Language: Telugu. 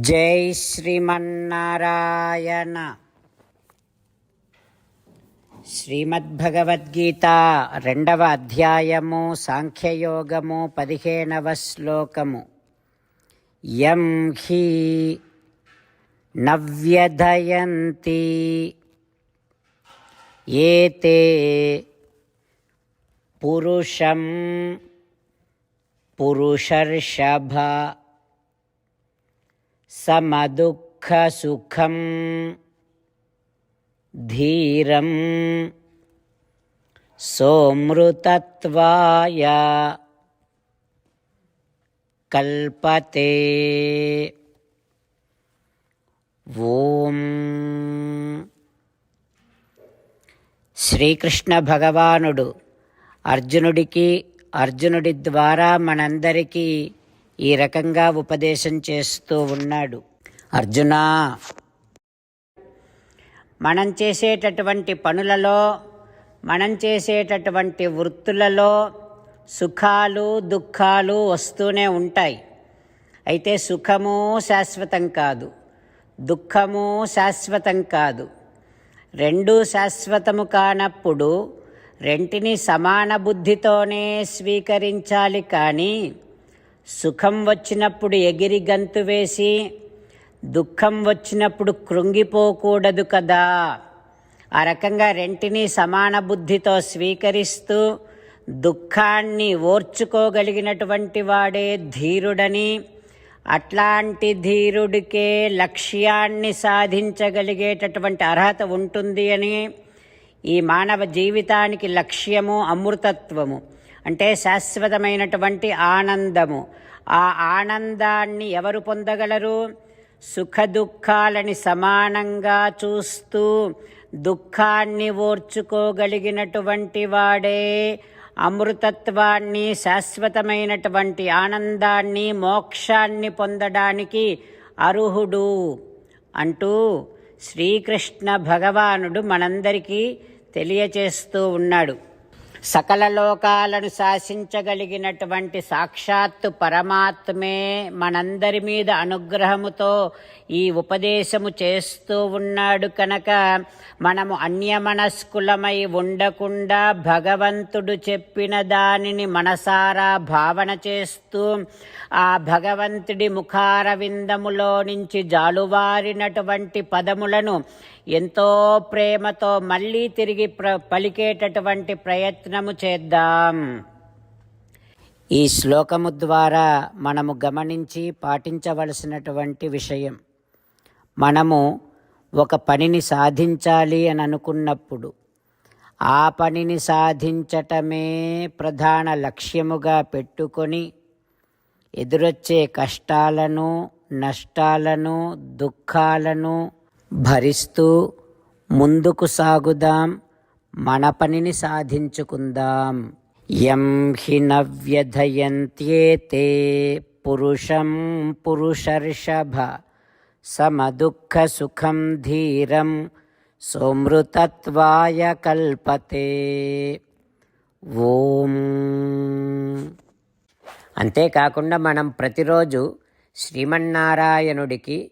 జై శ్రీమన్నారాయణ. శ్రీమద్భగవద్గీత రెండవ అధ్యాయము సాంఖ్యయోగము పదిహేనవ శ్లోకము. యం హి నవ్యధయంతి ఏతే పురుషం పురుషర్షభ సమదుఃఖసుఖం ధీరం సోమృతత్వాయ కల్పతే. ఓం. శ్రీకృష్ణ భగవానుడు అర్జునుడికి అర్జునుడి ద్వారా మనందరికీ ఈ రకంగా ఉపదేశం చేస్తూ ఉన్నాడు. అర్జునా! మనం చేసేటటువంటి పనులలో మనం చేసేటటువంటి వృత్తులలో సుఖాలు దుఃఖాలు వస్తూనే ఉంటాయి. అయితే సుఖము శాశ్వతం కాదు. దుఃఖము శాశ్వతం కాదు. రెండూ శాశ్వతము కానప్పుడు రెంటిని సమాన బుద్ధితోనే స్వీకరించాలి కానీ సుఖం వచ్చినప్పుడు ఎగిరి గంతు వేసి దుఃఖం వచ్చినప్పుడు కృంగిపోకూడదు కదా. ఆ రకంగా రెంటిని సమాన బుద్ధితో స్వీకరిస్తూ దుఃఖాన్ని ఓర్చుకోగలిగినటువంటి వాడే ధీరుడని అట్లాంటి ధీరుడికే లక్ష్యాన్ని సాధించగలిగేటటువంటి అర్హత ఉంటుంది అని ఈ మానవ జీవితానికి లక్ష్యము అమృతత్వము. అంటే శాశ్వతమైనటువంటి ఆనందము. ఆ ఆనందాన్ని ఎవరు పొందగలరు? సుఖ దుఃఖాలని సమానంగా చూస్తూ దుఃఖాన్ని ఓర్చుకోగలిగినటువంటి వాడే. అమృతత్వాన్ని శాశ్వతమైనటువంటి ఆనందాన్ని మోక్షాన్ని పొందడానికి అర్హుడు అంటూ శ్రీకృష్ణ భగవానుడు మనందరికీ తెలియచేస్తూ ఉన్నాడు. సకల లోకాలను శాసించగలిగినటువంటి సాక్షాత్తు పరమాత్మే మనందరి మీద అనుగ్రహముతో ఈ ఉపదేశము చేస్తూ ఉన్నాడు కనుక మనము అన్యమనస్కులమై ఉండకుండా భగవంతుడు చెప్పిన దానిని మనసారా భావన చేస్తూ ఆ భగవంతుడి ముఖారవిందములో నుంచి జాలువారినటువంటి పదములను ఎంతో ప్రేమతో మళ్ళీ తిరిగి ప్ర పలికేటటువంటి ప్రయత్నము చేద్దాం. ఈ శ్లోకము ద్వారా మనము గమనించి పాటించవలసినటువంటి విషయం. మనము ఒక పనిని సాధించాలి అని అనుకున్నప్పుడు ఆ పనిని సాధించటమే ప్రధాన లక్ష్యముగా పెట్టుకొని ఎదురొచ్చే కష్టాలను నష్టాలను దుఃఖాలను భరిస్తూ ముందుకు సాగుదాం మన పనిని సాధించుకుందాం. యం హి నవ్యధయంత్యేతే పురుషం పురుషర్షభ సమదుఃఖసుఖం ధీరం సోమృతత్వాయ కల్పతే. ఓం. అంతేకాకుండా మనం ప్రతిరోజు శ్రీమన్నారాయణుడికి